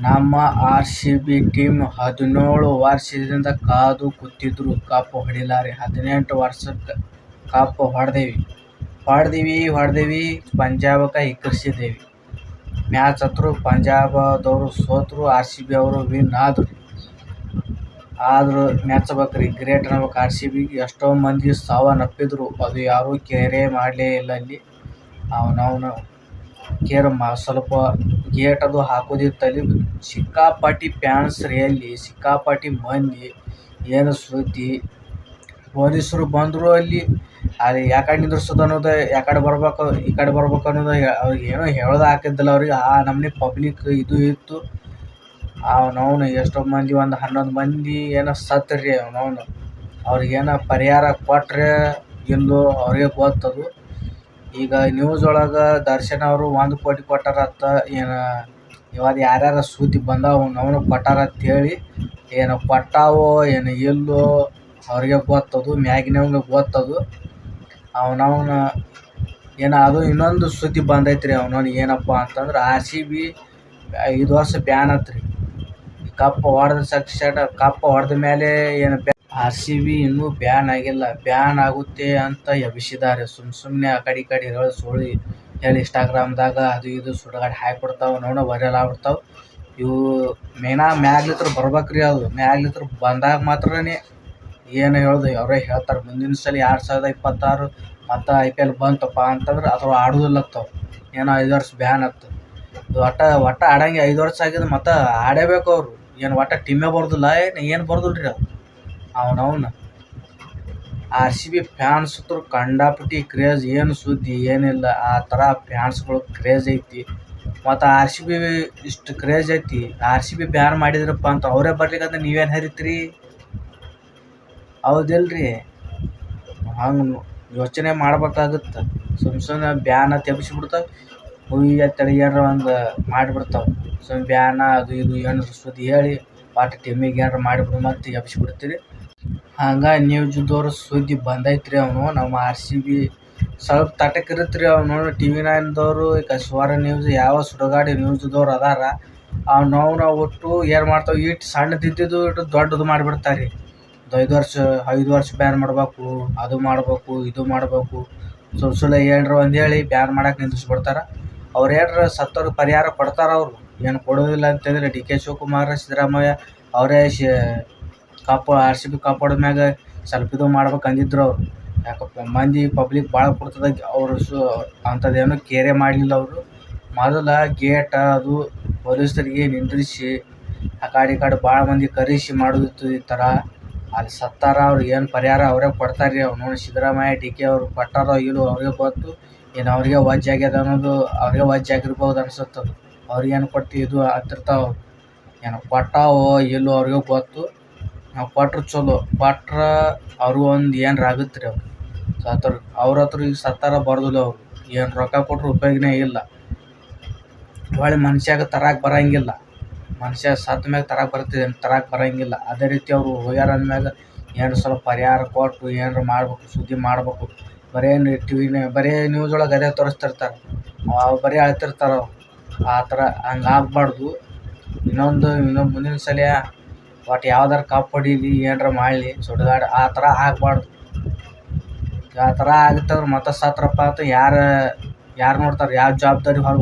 ನಮ್ಮ RCB team ಹದಿನೇಳು ವರ್ಷದಿಂದ ಕಾದು ಕೂತಿದ್ರು ಕಪ್ ಹೊಡಿಲಾರಿ ಹದಿನೆಂಟು ವರ್ಷಕ್ಕೆ ಕಪ್ ಹೊಡದೇವಿ. ಹೊಡದೇವಿ ಹೊಡದೇವಿ ಪಂಜಾಬ್ಕ ಎಕರಿಸಿದೇವಿ. ಮ್ಯಾಚ್ ಹತ್ರ ಪಂಜಾಬದವರು ಸೋತರು, ಆರ್ ಸಿ ಆರ್.ಸಿ.ಬಿ ಅವರು ವಿನ್ ಆದ್ರು. ಆದ್ರೂ ಮೆಚ್ಚಬೇಕ್ರಿ. ಗ್ರೇಟ್ ಸಿ ಬಿ ಎಷ್ಟೋ ಮಂದಿ ಸಾವನ್ನಪ್ಪಿದ್ರು. ಅದು ಯಾರೂ ಕೇರೇ ಮಾಡ್ಲೇ ಇಲ್ಲ ಅಲ್ಲಿ. ಅವನವನು ಕೇರ್ ಸ್ವಲ್ಪ ಗೇಟ್ ಅದು ಹಾಕೋದಿತ್ತು ಅಲ್ಲಿ. ಸಿಕ್ಕಾಪಟ್ಟಿ ಪ್ಯಾನ್ಸ್ ರೀ ಅಲ್ಲಿ. ಸಿಕ್ಕಾಪಟ್ಟಿ ಮಂದಿ. ಏನು ಸುದ್ದಿ. ಪೊಲೀಸರು ಬಂದರು ಅಲ್ಲಿ. ಅಲ್ಲಿ ಯಾಕಡೆ ನಿಂದ್ರಿಸೋದು ಅನ್ನೋದು, ಯಾಕಡೆ ಬರ್ಬೇಕು, ಕಡೆ ಬರ್ಬೇಕು ಅನ್ನೋದು ಅವ್ರಿಗೇನು ಹೇಳೋದು ಹಾಕಿದ್ದಿಲ್ಲ ಅವ್ರಿಗೆ. ಆ ನಮ್ಮನೆ ಪಬ್ಲಿಕ್ ಇದು ಇತ್ತು. ಅವನವನು ಎಷ್ಟೋ ಮಂದಿ ಒಂದು ಹನ್ನೊಂದು ಮಂದಿ ಏನೋ ಸತ್ತು ರೀ ಅವ್ರಿಗೇನೋ ಪರಿಹಾರ ಕೊಟ್ಟರೆ ಇಲ್ಲೋ ಅವ್ರಿಗೆ ಗೊತ್ತದು. ಈಗ ನ್ಯೂಸ್ ಒಳಗೆ ದರ್ಶನ್ ಅವರು ಒಂದು ಕೋಟಿ ಕೊಟ್ಟಾರಂತ. ಏನು, ಇವಾಗ ಯಾರ್ಯಾರ ಸುದ್ದಿ ಬಂದಾವ ಅವನು ಕೊಟ್ಟಾರ ಅಂತೇಳಿ. ಏನು ಕೊಟ್ಟಾವೋ, ಏನು ಇಲ್ಲೋ, ಅವ್ರಿಗೆ ಗೊತ್ತದು. ಮ್ಯಾಗಿನವ್ಗೆ ಗೊತ್ತದು. ಅವನವನ ಏನು ಅದು ಇನ್ನೊಂದು ಸುದ್ದಿ ಬಂದೈತ್ರಿ ಅವನವ್ನು ಏನಪ್ಪ ಅಂತಂದ್ರೆ ಬಿ ಐದು ವರ್ಷ ಬ್ಯಾನ್ ಆತ್ರಿ. ಕಪ್ ಹೊಡೆದ ತಕ್ಷಣ ಕಪ್ ಹೊಡೆದ ಮೇಲೆ ಏನು ಆರ್.ಸಿ.ಬಿ ಇನ್ನೂ ಬ್ಯಾನ್ ಆಗಿಲ್ಲ. ಬ್ಯಾನ್ ಆಗುತ್ತೆ ಅಂತ ಎಬ್ಬಿಸಿದಾರೆ. ಸುಮ್ ಕಡೆ ಈ ಕಡೆ ಹೇಳಿ ಸುಳ್ಳು ಹೇಳಿ ಇನ್ಸ್ಟಾಗ್ರಾಮ್ದಾಗ ಅದು ಇದು ಸುಡಗಾಡ ಹಾಕ್ಬಿಡ್ತಾವು ನೋಡ ವೈರಲ್ ಆಗ್ಬಿಡ್ತಾವೆ ಇವು ಮೇನಾ ಮ್ಯಾಲಿಂತ್ರ ಬರ್ಬೇಕ್ರಿ ಅದು. ಮ್ಯಾಗ್ಲಿತ್ರ ಬಂದಾಗ ಮಾತ್ರನೇ ಏನು ಹೇಳೋದು ಅವರೇ ಹೇಳ್ತಾರೆ. ಮುಂದಿನ ಸಲ ಎರಡು ಸಾವಿರದ ಇಪ್ಪತ್ತಾರು ಮತ್ತು ಐ ಪಿ ಎಲ್ ಬಂತಪ್ಪ ಅಂತಂದ್ರೆ ಅದ್ರೊಳಗೆ ಆಡುದಿಲ್ಲಂತವು. ಏನೋ ಐದು ವರ್ಷ ಬ್ಯಾನ್ ಆಗ್ತದೆ ಇದು ಒಟ್ಟ ಒಟ್ಟ ಆಡಂಗೆ ಐದು ವರ್ಷ ಆಗಿದೆ, ಮತ್ತೆ ಆಡೇಬೇಕು ಅವರು ಏನು ಒಟ್ಟ ಟೀಮೇ ಬರೋದಿಲ್ಲ ಏನು ಏನು ರೀ ಅದು. ಅವನೌನ ಬಿ ಫ್ಯಾನ್ಸ್ ಹತ್ರ ಕಂಡಾಪಟ್ಟಿ ಕ್ರೇಜ್ ಏನು ಸುದ್ದಿ ಏನಿಲ್ಲ. ಆ ಥರ ಫ್ಯಾನ್ಸ್ಗಳು ಕ್ರೇಜ್ ಐತಿ. ಮತ್ತು ಬಿ ಇಷ್ಟು ಕ್ರೇಜ್ ಐತಿ. ಆರ್ ಸಿ ಬಿ ಬ್ಯಾನ್ ಮಾಡಿದ್ರಪ್ಪ ಅಂತ ಅವರೇ ಬರ್ಲಿಕ್ಕಂದ್ರೆ ನೀವೇನು ಹರಿತ್ರಿ. ಹೌದಿಲ್ರಿ. ಹಂಗೆ ಯೋಚನೆ ಮಾಡ್ಬೇಕಾಗುತ್ತೆ. ಸುಮ್ ಸುಮ್ನೆ ಬ್ಯಾನ್ ಅಂತ ಹುಯ್ಯ ತಡಿ ಏನಾರ ಒಂದು ಮಾಡಿಬಿಡ್ತಾವೆ. ಸುಮ್ ಬ್ಯಾನ ಅದು ಇದು ಏನು ಸುದ್ದಿ ಹೇಳಿ ಒಟ್ಟು ಟೀಮಿಗೆ ಏನಾರ ಮಾಡಿಬಿಡು ಮತ್ತು ಎಬ್ಬಿಸಿಬಿಡ್ತೀರಿ. ಹಂಗೆ ನ್ಯೂಸ್ದವ್ರು ಸುದ್ದಿ ಬಂದೈತ್ರಿ ಅವನು ನಮ್ಮ ಆರ್ ಸಿ ಬಿ ಸ್ವಲ್ಪ ತಟಕ್ ಇರುತ್ತೆ ರೀ ಅವ್ನು ಟಿ ವಿ ನೈನ್ದವರು ಈಗ ಸ್ವರ ನ್ಯೂಸ್ ಯಾವ ಸುಡಗಾಡ ನ್ಯೂಸ್ದವ್ರು ಅದಾರ. ಅವನೌನ ಒಟ್ಟು ಏನು ಮಾಡ್ತಾವೆ ಇಷ್ಟು ಸಣ್ಣದಿದ್ದಿದ್ದು ಇಟ್ಟು ದೊಡ್ಡದು ಮಾಡಿಬಿಡ್ತಾರೆ ರೀ. ಐದು ವರ್ಷ ಐದು ವರ್ಷ ಬ್ಯಾನ್ ಮಾಡಬೇಕು ಅದು ಮಾಡ್ಬೇಕು ಇದು ಮಾಡಬೇಕು ಸುಳ್ಳು ಸುಳ್ಳು ಏನರ ಒಂದು ಹೇಳಿ ಬ್ಯಾನ್ ಮಾಡಕ್ಕೆ ನಿಂದಿಸ್ಬಿಡ್ತಾರೆ ಅವ್ರು ಏನರ ಸತ್ತವ್ರಿಗೆ ಪರಿಹಾರ ಕೊಡ್ತಾರೆ ಅವರು ಏನು ಕೊಡೋದಿಲ್ಲ ಅಂತಂದ್ರೆ ಡಿ.ಕೆ ಶಿವಕುಮಾರ, ಸಿದ್ದರಾಮಯ್ಯ ಅವರೇ ಶ ಕಪ್ ಸಿ ಬಿ ಹೊಡೆದ ಮ್ಯಾಗ ಸ್ವಲ್ಪ ಇದು ಮಾಡ್ಬೇಕು ಅಂದಿದ್ರು ಅವ್ರು. ಯಾಕಪ್ಪ ಮಂದಿ ಪಬ್ಲಿಕ್ ಭಾಳ ಕೊಡ್ತದೆ ಅವರು ಸು ಅಂಥದ್ದೇನು ಕೇರೇ ಮಾಡಲಿಲ್ಲ ಅವರು. ಮೊದಲ ಗೇಟ ಅದು ಪೊಲೀಸರಿಗೆ ನಿಂದ್ರಿಸಿ ಆ ಕಾಡಿ ಈ ಕಡೆ ಭಾಳ ಮಂದಿ ಕರೆಸಿ ಮಾಡೋದಿತ್ತು ಈ ಥರ. ಅಲ್ಲಿ ಸತ್ತಾರ ಅವ್ರಿಗೆ ಏನು ಪರಿಹಾರ ಅವರೇ ಕೊಡ್ತಾರೆ ರೀ. ನೋಡಿ ಸಿದ್ದರಾಮಯ್ಯ, ಡಿ.ಕೆ ಅವರು ಕೊಟ್ಟಾರೋ ಇಲ್ಲೋ ಅವ್ರಿಗೆ ಗೊತ್ತು. ಏನು ಅವ್ರಿಗೆ ವಜ್ ಆಗ್ಯದ ಅನ್ನೋದು ಅವ್ರಿಗೆ ವಜ್ ಆಗಿರ್ಬೋದು ಅನ್ಸುತ್ತೆ. ಅವ್ರಿಗೇನು ಕೊಟ್ಟು ಇದು ಆಗ್ತಿರ್ತಾವೆ ಏನು ಕೊಟ್ಟಾವೋ ಇಲ್ಲೋ ಅವ್ರಿಗೆ ಗೊತ್ತು. ಕೊಟ್ರೆ ಚಲೋ. ಕೊಟ್ರೆ ಅವ್ರಿಗೂ ಒಂದು ಏನಾರ ಆಗುತ್ತೆ ರೀ ಸತ್ತರ್ ಅವ್ರ ಹತ್ರ ಈಗ ಸತ್ತಾರ ಬರೋದಿಲ್ಲ ಅವರು ಏನು ರೊಕ್ಕ ಕೊಟ್ರೂ ಉಪಯೋಗನೇ ಇಲ್ಲ. ಹೊಳ್ಳಿ ಮನುಷ್ಯಾಗ ತರಕ್ಕೆ ಬರಂಗಿಲ್ಲ. ಮನುಷ್ಯ ಸತ್ತ ಮ್ಯಾಗ ತರಕ್ಕೆ ಬರ್ತಿದೆ ತರಕ್ಕೆ ಬರಂಗಿಲ್ಲ. ಅದೇ ರೀತಿ ಅವರು ಹೋಗ್ಯಾರ ಅಂದಮ್ಯಾಗ ಏನು ಸ್ವಲ್ಪ ಪರಿಹಾರ ಕೊಟ್ಟು ಏನಾರ ಮಾಡ್ಬೇಕು, ಸುದ್ದಿ ಮಾಡ್ಬೇಕು. ಬರೇ ಟಿವಿ ಬರೇ ನ್ಯೂಸ್ ಒಳಗೆ ಅದೇ ತೋರಿಸ್ತಿರ್ತಾರೆ. ಬರೀ ಅಳ್ತಿರ್ತಾರೆ ಅವ್ರು. ಆ ಥರ ಹಂಗೆ. ಇನ್ನೊಂದು ಇನ್ನೊಂದು ಮುಂದಿನ ಸಲ ಒಟ್ಟು ಯಾವ್ದಾರ ಕಪ್ ಹೊಡೀಲಿ ಏನಾರ ಮಾಡಲಿ, ಸುಡ್ಗಾಡ ಆ ಥರ ಆಗಬಾರ್ದು. ಆ ಥರ ಆಗಿತ್ತಂದ್ರೆ ಮತ್ತೆ ಸತ್ರಪ್ಪ ಅಂತ ಯಾರು ಯಾರು ನೋಡ್ತಾರೆ, ಯಾವ ಜವಾಬ್ದಾರಿ ಹೊರ